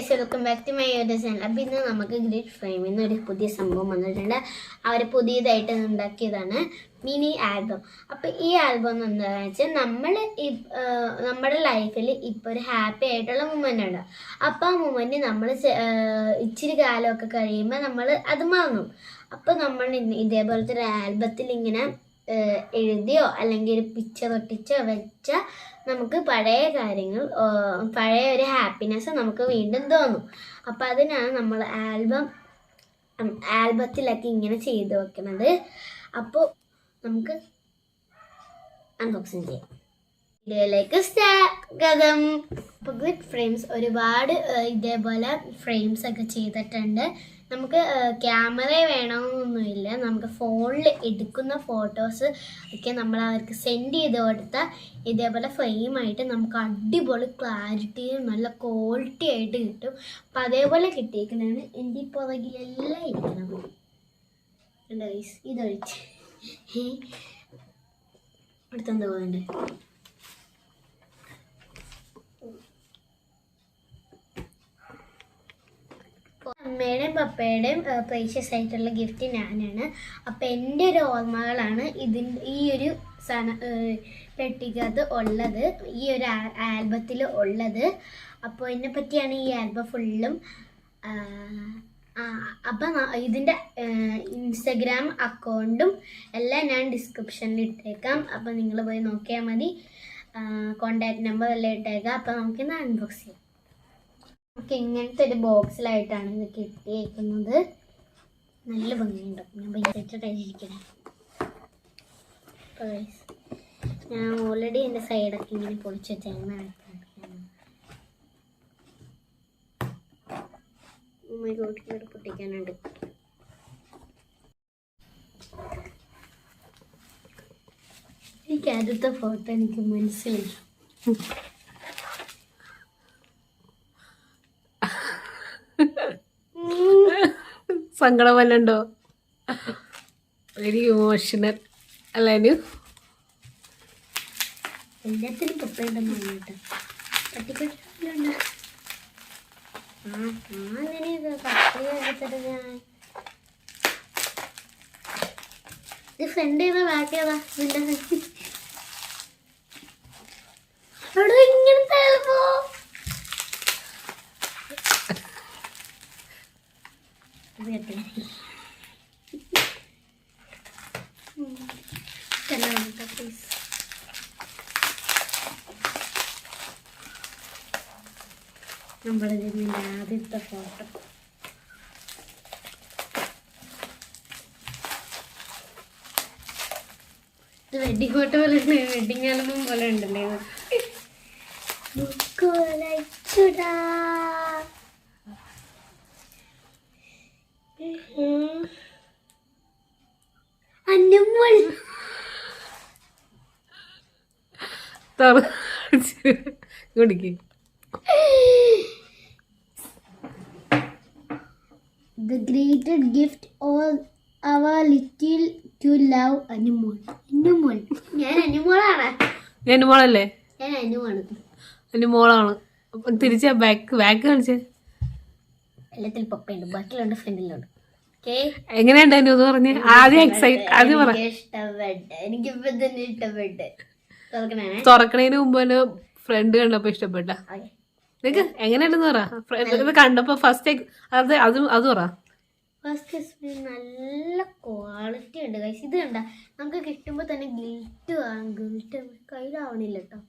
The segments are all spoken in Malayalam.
Guys welcome back to my YouTube channel അപ്പം ഇന്ന് നമുക്ക് ഗ്രിഡ് ഫ്രെയിമിൽ നിന്ന് ഒരു പുതിയ സംഭവം വന്നിട്ടുണ്ട്. അവർ പുതിയതായിട്ട് ഉണ്ടാക്കിയതാണ് മിനി ആൽബം അപ്പം ഈ ആൽബം എന്താണെന്ന് വെച്ചാൽ നമ്മൾ നമ്മുടെ ലൈഫിൽ ഇപ്പോൾ ഒരു ഹാപ്പി ആയിട്ടുള്ള മൂമെന്റ് ഉണ്ട് അപ്പം ആ മൂമെന്റ് നമ്മൾ ഇച്ചിരി കാലമൊക്കെ കഴിയുമ്പോൾ നമ്മൾ അത് മാങ്ങും അപ്പം നമ്മൾ ഇതേപോലത്തെ ഒരു ആൽബത്തിൽ ഇങ്ങനെ എഴുതിയോ അല്ലെങ്കിൽ ഒരു പിക്ചർ ഒട്ടിച്ചോ വെച്ച നമുക്ക് പഴയ കാര്യങ്ങൾ പഴയ ഒരു ഹാപ്പിനെസ് നമുക്ക് വീണ്ടും തോന്നും. അപ്പം അതിനാണ് നമ്മൾ ആൽബം ആൽബത്തിലൊക്കെ ഇങ്ങനെ ചെയ്തു വെക്കുന്നത്. അപ്പോൾ നമുക്ക് അൺബോക്സിങ് ചെയ്യാം. വീഡിയോയിലേക്ക് സ്വാഗതം. ഇപ്പോൾ ഗുഡ് ഫ്രെയിംസ് ഒരുപാട് ഇതേപോലെ ഫ്രെയിംസ് ഒക്കെ ചെയ്തിട്ടുണ്ട്. നമുക്ക് ക്യാമറ വേണമെന്നൊന്നുമില്ല. നമുക്ക് ഫോണിൽ എടുക്കുന്ന ഫോട്ടോസ് ഒക്കെ നമ്മൾ അവർക്ക് സെൻഡ് ചെയ്ത് കൊടുത്താൽ ഇതേപോലെ ഫ്രെയിമായിട്ട് നമുക്ക് അടിപൊളി ക്ലാരിറ്റിയും നല്ല ക്വാളിറ്റി ആയിട്ട് കിട്ടും. അപ്പം അതേപോലെ കിട്ടിയിരിക്കുന്നതാണ് എന്റെ പുറകിലെല്ലാം ഇരിക്കണം. guys? ഇതൊഴിച്ച്. അടുത്തെന്താ പോകണ്ടേ? അമ്മയുടെയും പപ്പയുടെയും പ്രീഷ്യസ് ആയിട്ടുള്ള ഗിഫ്റ്റ് ഞാനാണ്. അപ്പം എന്റെ ഒരു ഓർമ്മകളാണ് ഇതിൻ ഈ ഒരു സന പെട്ടിക്കകത്ത് ഉള്ളത് ഈ ഒരു ആൽബത്തിൽ ഉള്ളത്. അപ്പോൾ ഇതിനെ പറ്റിയാണ് ഈ ആൽബം ഫുള്ളും. അപ്പം ഇതിന്റെ ഇൻസ്റ്റഗ്രാം അക്കൗണ്ടും എല്ലാം ഞാൻ ഡിസ്ക്രിപ്ഷനിൽ ഇട്ടേക്കാം. അപ്പം നിങ്ങൾ പോയി നോക്കിയാൽ മതി. കോണ്ടാക്ട് നമ്പർ എല്ലാം ഇട്ടേക്കാം. അപ്പം നമുക്കിന്ന് അൺബോക്സ് ചെയ്യാം. നമുക്ക് ഇങ്ങനത്തെ ഒരു ബോക്സിലായിട്ടാണ് ഇത് കിട്ടിയേക്കുന്നത്. നല്ല ഭംഗിയുണ്ട്. ഞാൻ പൈസച്ചിട്ടായിരിക്കണേ ഞാൻ ഓൾറെഡി എന്റെ സൈഡൊക്കെ ഇങ്ങനെ പൊളിച്ച് വെച്ചാൽ ഇവിടെ പൊട്ടിക്കാനുണ്ട്. എനിക്ക് ആദ്യത്തെ ഫോട്ടോ എനിക്ക് മനസ്സിലായി. സങ്കടം വല്ലണ്ടോ? വെരി ഇമോഷണൽ അല്ലേനു എല്ലാത്തിനും പപ്പയുടെ ആ ഞാൻ അങ്ങനെ പപ്പ എടുത്തിട്ട് ഞാൻ ഇത് ഫ്രണ്ട് ചെയ്താ ബാക്കിയതാ നിന്റെ നിന്റെ ഇത് കേട്ടെ പ്ലീസ് നമ്മുടെ ജന്മിന്റെ ആദ്യത്തെ ഫോട്ടോ വെഡിങ് ഫോട്ടോ പോലെ ഉണ്ട് വെഡിങ് ആൽബം പോലെ ഉണ്ടല്ലേ കുടിക്ക് The greatest gift all our little to love Anumol Anumol ഞാൻ അനുമോളാണ് ഞാൻ മോളല്ലേ ഞാൻ അനുവാണ് എന്റെ തിരിച്ച ബാക്ക് ബാക്ക് കാണിച്ചേ. എല്ലാത്തിൽ പപ്പയുണ്ട്. ബാക്കിയുണ്ട് ഫ്രണ്ടിലുണ്ട് ഓക്കേ. എങ്ങനെയുണ്ട് അനു എന്ന് പറഞ്ഞ്? ആദ്യം എക്സൈറ്റ് ആദ്യം പറ. തുറക്കണേന് മുമ്പ് തന്നെ ഫ്രണ്ട് കണ്ടപ്പോ ഇഷ്ടപ്പെട്ട. നിനക്ക് എങ്ങനെയുണ്ടെന്ന് പറ. ഫ്രണ്ട് കണ്ടപ്പോ ഫസ്റ്റ് അത് അത് അത് പറ. ഫസ്റ്റ് എക്സ്പീരിയൻസ് നല്ല ക്വാളിറ്റി ഉണ്ട് കൈസ് ഇത് കണ്ട നമുക്ക് കിട്ടുമ്പോൾ തന്നെ ഗിൽറ്റ് ഗിൽറ്റ് കയ്യിലാവണില്ല കേട്ടോ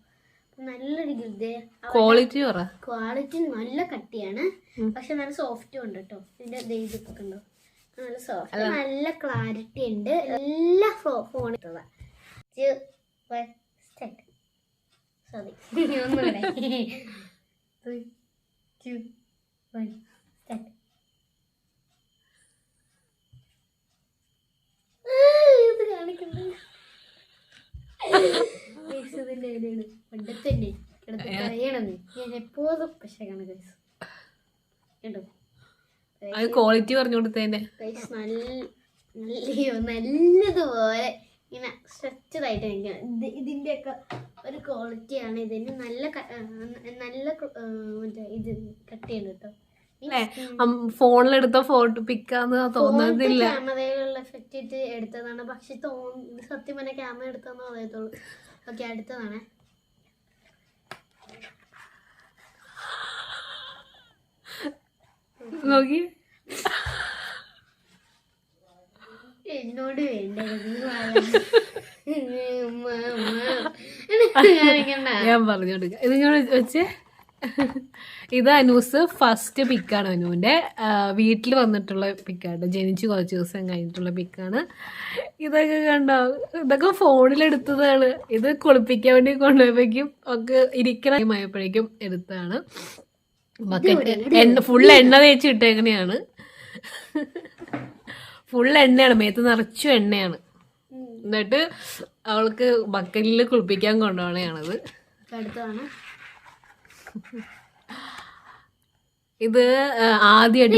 നല്ലൊരു ഗിൽറ്റ് ക്വാളിറ്റി ക്വാളിറ്റി നല്ല കട്ടിയാണ്. പക്ഷെ നല്ല സോഫ്റ്റും ഉണ്ട് കേട്ടോ ഇതിന്റെ ഇതൊക്കെ കണ്ടോ? നല്ല സോഫ്റ്റ് നല്ല ക്ലാരിറ്റി ഉണ്ട്. എല്ലാ ഫോൺ സോറി. ഇത് കാണിക്കുന്നു ഇതിന്റെ ഇടയിൽ. പണ്ടത്തെ തന്നെ കിടന്ന് ഞാൻ എപ്പോഴും പശകാണ് ഗൈസ് കേട്ടോ അത് ക്വാളിറ്റി പറഞ്ഞു നല്ലയോ നല്ലതുപോലെ ഇങ്ങനെ സ്ട്രെച്ചഡായിട്ട് നിൽക്കണം ഇത് ഇതിന്റെയൊക്കെ ഒരു ക്വാളിറ്റിയാണ് ഇതിന് നല്ല നല്ല ഇത് കട്ട്. കട്ടിയുണ്ട് കേട്ടോ ഫോണിലെടുത്ത ഫോട്ടോ പിക്കാന്ന് തോന്നുന്നില്ല ക്യാമറയിലുള്ള എഫക്റ്റ് എടുത്തതാണ്. പക്ഷെ സത്യം പറഞ്ഞ ക്യാമറ എടുത്തെന്ന് പറയത്തുള്ളൂ. ഓക്കെ അടുത്തതാണ്. നോക്കി. എന്നോട് വേണ്ട. ഞാൻ പറഞ്ഞു കൊടുക്കാം. ഇത് ഞാൻ വെച്ച് ഇത് അനൂസ് ഫസ്റ്റ് പിക്കാണ് അനുവിന്റെ വീട്ടിൽ വന്നിട്ടുള്ള പിക്കാണ് ജനിച്ച് കുറച്ച് ദിവസം കഴിഞ്ഞിട്ടുള്ള പിക്കാണ് ഇതൊക്കെ കണ്ടോ? ഇതൊക്കെ ഫോണിലെടുത്തതാണ് ഇത് കുളിപ്പിക്കാൻ വേണ്ടി കൊണ്ടുപോയപ്പോഴേക്കും ഒക്കെ ഇരിക്കണമായപ്പോഴേക്കും എടുത്തതാണ്. ബക്കറ്റ് എണ്ണ ഫുൾ എണ്ണ തേച്ച് ഇട്ടേക്കണെയാണ്. ഫുൾ എണ്ണയാണ് മേത്ത് നിറച്ചു എണ്ണയാണ്. എന്നിട്ട് അവൾക്ക് ബക്കറ്റിൽ കുളിപ്പിക്കാൻ കൊണ്ടുപോകണയാണത്. ഇത് ആദ്യമായിട്ട്.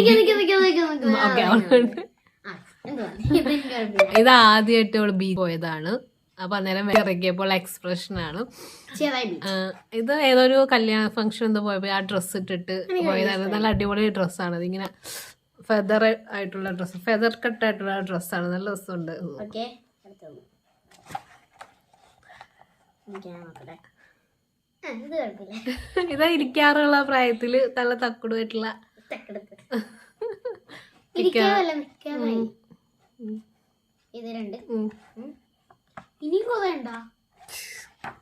ഇത് ആദ്യമായിട്ട് അവൾ ബീച്ച് പോയതാണ്. അപ്പൊ അന്നേരം ഇറങ്ങിയപ്പോൾ. ആ, ഇത് ഏതൊരു കല്യാണ ഫംഗ്ഷൻ എന്തോ പോയപ്പോ ആ ഡ്രസ്സ് ഇട്ടിട്ട് പോയതായിരുന്നു നല്ല അടിപൊളി ഡ്രസ്സാണ് ഇതിങ്ങനെ ഫെദർ ആയിട്ടുള്ള ഡ്രസ്സ് ഫെദർ കട്ട് ആയിട്ടുള്ള ഡ്രസ്സാണ് നല്ല രസമുണ്ട്. ഇതാ ഇരിക്കാറുള്ള പ്രായത്തിൽ നല്ല തക്കുടുമായിട്ടുള്ള. ഇത് രണ്ട്. ഇനിയും കുറെ ഉണ്ടാ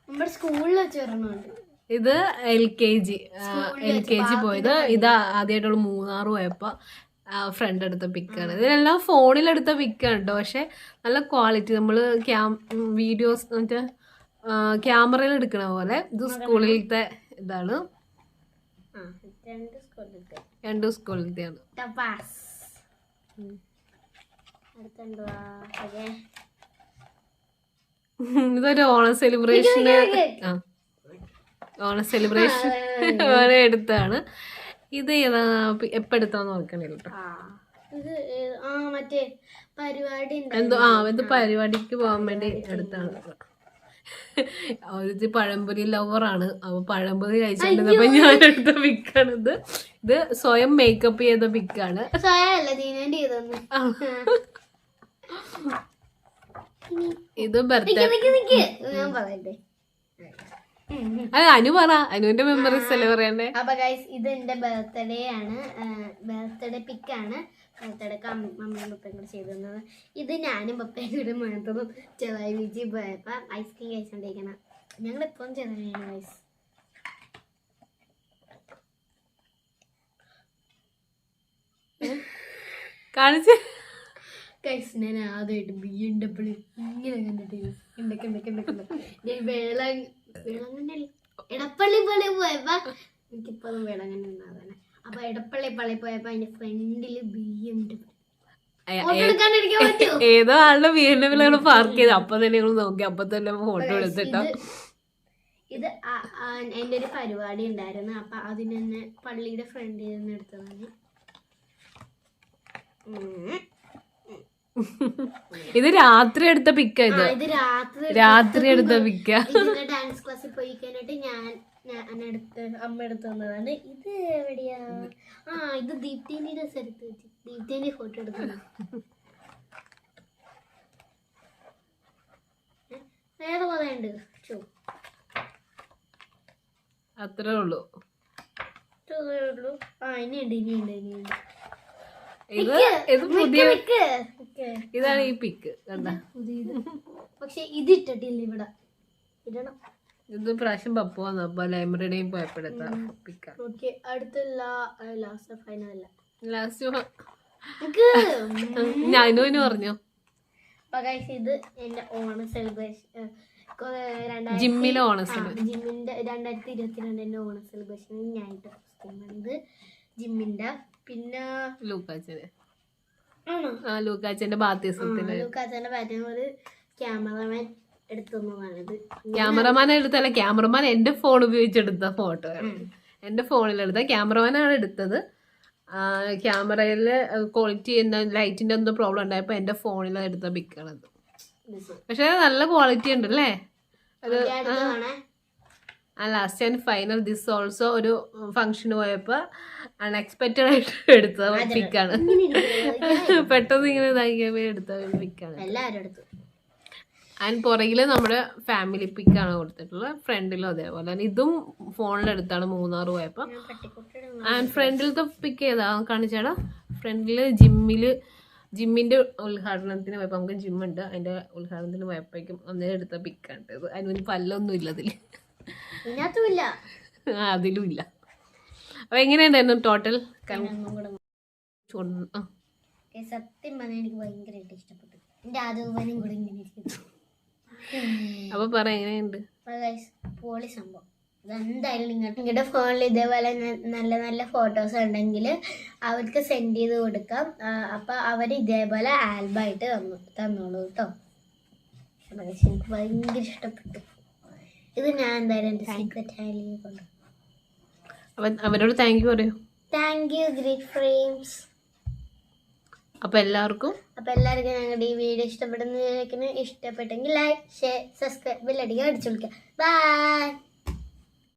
നമ്മുടെ സ്കൂളിൽ വെച്ചിരുന്നുണ്ട് ഇത് L K G L K G പോയത്. ഇത് ആദ്യമായിട്ടുള്ള മൂന്നാർ പോയപ്പോ ഫ്രണ്ട് എടുത്ത പിക്കാണ് ഇതിലെല്ലാം ഫോണിലെടുത്ത പിക്കാണ് കേട്ടോ പക്ഷെ നല്ല ക്വാളിറ്റി നമ്മൾ ക്യാം വീഡിയോസ് മറ്റേ ക്യാമറയിൽ എടുക്കണ പോലെ ഇത് സ്കൂളിലത്തെ ഇതാണ്. രണ്ടു രണ്ട് സ്കൂളിലത്തെ. രണ്ടും സ്കൂളിലത്തെയാണ്. അടുത്തെന്തുവാ? ഇതൊരു ഓണ സെലിബ്രേഷൻ ഓണ സെലിബ്രേഷൻ വരെ എടുത്താണ്. ഇത് എപ്പെടുത്താന്ന് നോക്കണില്ല ആ എന്തോ ആ ഇത് പരിപാടിക്ക് പോകാൻ വേണ്ടി എടുത്താണ്. ഒരു പഴംപൊരി ലവറാണ് അവ പഴംപൊരി കഴിച്ചിട്ടുണ്ടപ്പോ ഞാൻ എടുത്ത പിക്കാണ് ഇത് ഇത് സ്വയം മേക്കപ്പ് ചെയ്ത പിക്കാണ് സ്വയം ദീനേന്റെ ചെയ്തെന്ന്. ഇത് ബർത്ത്ഡേ ഞാൻ പറയട്ടെ. അത് അനു പറ. അനുവിന്റെ മെമ്മറീസ് അല്ലേ പറയണ്ടേ? അപ്പൊ ഗൈസ് ഇത് എന്റെ ബർത്ത്ഡേ ആണ്. ബർത്ത്ഡേ പിക്ക് ബർത്ത്ഡേക്ക് അമ്മയും പപ്പയും കൂടെ ചെയ്തു ഇത് ഞാനും പപ്പയും കൂടെ മാത്രം ചെറായി വിജി പോയപ്പോ ഐസ്ക്രീം കഴിച്ചോണ്ടിരിക്കണം. ഞങ്ങൾ എപ്പോഴും ചെറായാണ് ഗൈസ് കാണിച്ച്. ഗൈസ് ഞാൻ ആദ്യമായിട്ട് ബി എം ഡബ്ല്യു ഇങ്ങനെ കണ്ടിട്ട് ഉണ്ടൊക്കെ ഉണ്ടൊക്കെ ഉണ്ടൊക്കെ ഞാൻ വേള വേളങ്ങനെ എടപ്പള്ളി പള്ളി പോയപ്പോ എനിക്കിപ്പോഴും വേളങ്ങനെ ഉണ്ടാവാനെ അപ്പൊ എടപ്പള്ളി പള്ളി പോയപ്പോ അതിന്റെ ഫ്രണ്ടിൽ ബി എം ഡബ്ല്യു ഏതോ ആളുടെ ബി ആളുടെ വീടിന്റെ പാർക്ക് ചെയ്ത്. അപ്പൊ തന്നെ ഞങ്ങൾ നോക്കി. അപ്പൊ തന്നെ ഫോട്ടോ എടുത്തിട്ടോ. ഇത് എന്റെ എന്റെ ഒരു പരിപാടി ഉണ്ടായിരുന്നു. അപ്പൊ അതിന് തന്നെ പള്ളിയുടെ ഫ്രണ്ടിൽ നിന്ന് എടുത്തതാണ്. ഇത് രാത്രി എടുത്ത പിക്ക ഇത്. ഇത് രാത്രി രാത്രി എടുത്ത പിക്ക ഇതിന്റെ ഡാൻസ് ക്ലാസ്സിൽ പോയി കഴിഞ്ഞിട്ട് ഞാൻ ഞാൻ എടുത്ത് അമ്മ എടുത്ത് തന്നതാണ്. ഇത് എവിടെയാ? ആ ഇത് ദീപ്തിന്റെ എടുത്ത് വെച്ച്. ദീപ്തിന്റെ ഫോട്ടോ എടുത്തത് വേറെ കുറെ ഉണ്ട്. അത്രേ ഉള്ളൂ. ഉള്ളൂ. ആ ഇനിയുണ്ട് ഇനിയുണ്ട് ഇനിയുണ്ട്. ഇത് ഇത് പുതിയ. ഇതാണ് ഈ പിക്ക് കണ്ട? പുതിയത് പക്ഷെ ഇത്. ഇട്ടിട്ടില്ല ഇവിടെ. ഇടണം. ഇത് പ്രാവശ്യം പപ്പു വന്നപ്പോ ലൈബ്രറിയും പോയപ്പോഴത്തെ പിക്ക അടുത്ത ലാസ്റ്റ് ഫൈനൽ അല്ല. ലാസ്റ്റ്. ഞാനും പറഞ്ഞോ? അപ്പൊ ഇത് എന്റെ ഓണം സെലിബ്രേഷൻ ജിമ്മിലെ ഓണം ജിമ്മിന്റെ രണ്ടായിരത്തി ഇരുപത്തിരണ്ടിന്റെ ഓണം സെലിബ്രേഷൻ ഞാനിട്ട് ഇത് ജിമ്മിന്റെ. പിന്നെ ലൂക്കാച്ചന്. ആ ലൂക്കാച്ചന്റെ ബാധ്യസത്തിന് ലൂക്കാച്ചന്റെ പാറ്റേൺ ഒരു ക്യാമറമാൻ ക്യാമറമാൻ എടുത്തല്ല ക്യാമറമാൻ എന്റെ ഫോൺ ഉപയോഗിച്ചെടുത്ത ഫോട്ടോ എന്റെ ഫോണിലെടുത്ത ക്യാമറമാനാണ് എടുത്തത്. ക്യാമറയിൽ ക്വാളിറ്റി എന്താ ലൈറ്റിന്റെ എന്തോ പ്രോബ്ലം ഉണ്ടായപ്പോ എന്റെ ഫോണിൽ എടുത്ത പിക്കാണത് പക്ഷെ നല്ല ക്വാളിറ്റി ഉണ്ട് അല്ലേ? അത് ആ. Last and final this also ഒരു ഫംഗ്ഷന് പോയപ്പോൾ അൺഎക്സ്പെക്റ്റഡ് ആയിട്ട് എടുത്ത പിക്കാണ് പെട്ടെന്ന് ഇങ്ങനെ ഇതാക്കിയപ്പോ എടുത്ത ഒരു പിക്കാണ് ആൻഡ് പുറകിൽ നമ്മുടെ ഫാമിലി പിക്കാണ് കൊടുത്തിട്ടുള്ളത്. ഫ്രണ്ടിലും അതേപോലെ തന്നെ. ഇതും ഫോണിലെടുത്താണ് മൂന്നാർ പോയപ്പോ. ആൻഡ് ഫ്രണ്ടിലത്തെ പിക്ക് ഏതാ? കാണിച്ചാടാ. ഫ്രണ്ടിൽ ജിമ്മിൽ ജിമ്മിന്റെ ഉദ്ഘാടനത്തിന് പോയപ്പോ നമുക്ക് ജിമ്മുണ്ട് അതിന്റെ ഉദ്ഘാടനത്തിന് പോയപ്പോഴേക്കും അന്നേരം എടുത്ത പിക്കാണ് ഇത് അതിന് പല്ലൊന്നും ഇല്ല. അതിൽ അതിലും ഇല്ല. അപ്പൊ എങ്ങനെയുണ്ടായിരുന്നു ടോട്ടൽ സത്യം പറഞ്ഞാൽ എനിക്ക് ഭയങ്കരമായിട്ട് ഇഷ്ടപ്പെട്ടു. എന്റെ ആദൂപനും കൂടെ ഇങ്ങനെ ഇരിക്കുന്നു അപ്പൊ പറ എങ്ങനെയുണ്ട്? പൊളി സംഭവം. ഇതെന്തായാലും നിങ്ങൾ നിങ്ങളുടെ ഫോണിൽ ഇതേപോലെ നല്ല നല്ല ഫോട്ടോസ് ഉണ്ടെങ്കിൽ അവർക്ക് സെൻഡ് ചെയ്ത് കൊടുക്കാം. അപ്പോൾ അപ്പൊ അവർ ഇതേപോലെ ആൽബമായിട്ട് തന്നു തന്നോളൂ കേട്ടോ എനിക്ക് ഭയങ്കര ഇഷ്ടപ്പെട്ടു. ഇത് ഞാൻ എന്തായാലും എന്റെ സീക്രറ്റ് ഹാലിൽ കൊണ്ടു അവരോട് താങ്ക് യു പറയൂ. താങ്ക് യു ഗ്രീറ്റ് ഫ്രെയിംസ് അപ്പൊ എല്ലാവർക്കും അപ്പൊ എല്ലാവർക്കും ഞങ്ങളുടെ ഈ വീഡിയോ ഇഷ്ടപ്പെടുന്ന ഇഷ്ടപ്പെട്ടെങ്കിൽ ലൈക്ക് ഷെയർ സബ്സ്ക്രൈബ് ബില്ലടിക്കാൻ അടിച്ചു വിളിക്കാം ബൈ